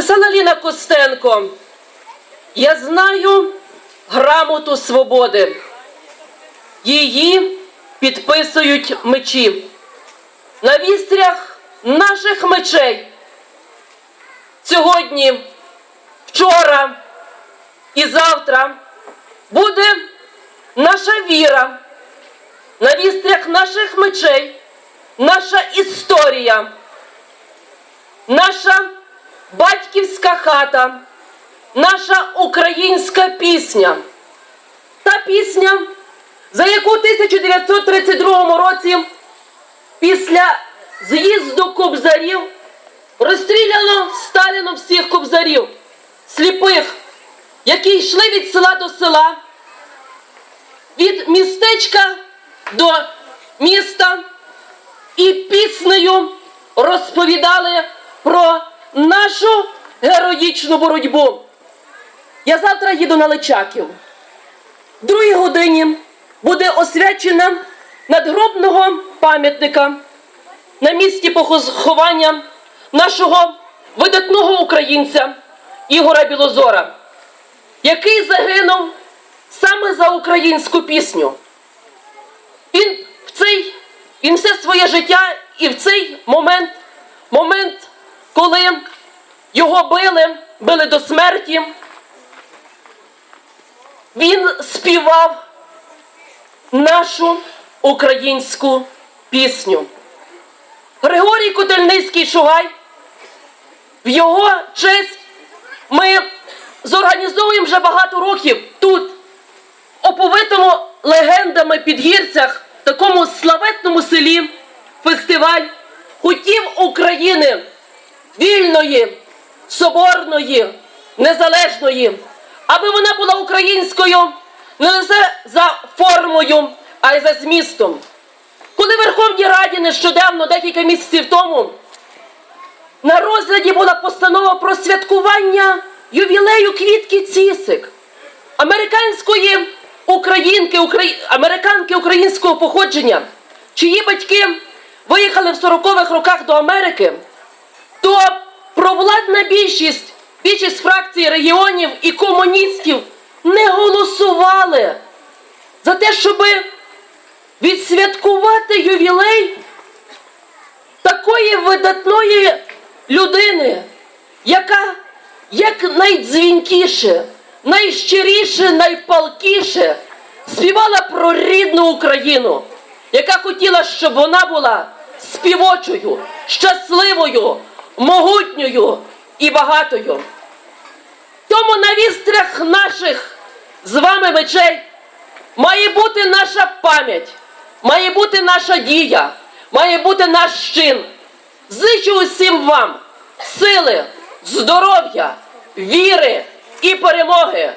Писала Ліна Костенко. Я знаю грамоту свободи. Її підписують мечі. На вістрях наших мечей. Сьогодні, вчора і завтра буде наша віра. На вістрях наших мечей наша історія, наша батьківська хата, наша українська пісня. Та пісня, за яку в 1932 році після з'їзду кобзарів розстріляно Сталіном всіх кобзарів, сліпих, які йшли від села до села, від містечка до міста і піснею розповідали про нашу героїчну боротьбу. Я завтра їду на Личаків. В другій годині буде освячена надгробного пам'ятника на місці поховання нашого видатного українця Ігора Білозора, який загинув саме за українську пісню. Він в цей, він все своє життя і в цей момент, його били, били до смерті, він співав нашу українську пісню. Григорій Котельницький Шугай. В його честь ми зорганізовуємо вже багато років тут, оповитому легендами підгірцях, такому славетному селі, фестиваль хутів України вільної, соборної, незалежної, аби вона була українською не лише за формою, а й за змістом. Коли Верховній Раді нещодавно, декілька місяців тому, на розгляді була постанова про святкування ювілею квітки Цісик, американської українки, украї... американки українського походження, чиї батьки виїхали в 40-х роках до Америки, то провладна більшість, більшість фракцій регіонів і комуністів не голосували за те, щоби відсвяткувати ювілей такої видатної людини, яка як найдзвінкіше, найщиріше, найпалкіше співала про рідну Україну, яка хотіла, щоб вона була співочою, щасливою, могутньою і багатою. Тому на вістрях наших з вами мечей має бути наша пам'ять, має бути наша дія, має бути наш чин. Зичу усім вам сили, здоров'я, віри і перемоги.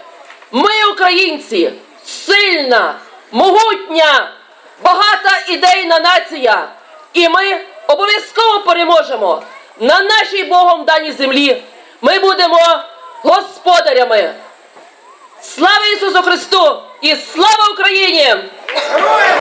Ми, українці, сильна, могутня, багата ідейна нація. І ми обов'язково переможемо на нашій Богом даній землі. Ми будемо господарями. Слава Ісусу Христу і слава Україні!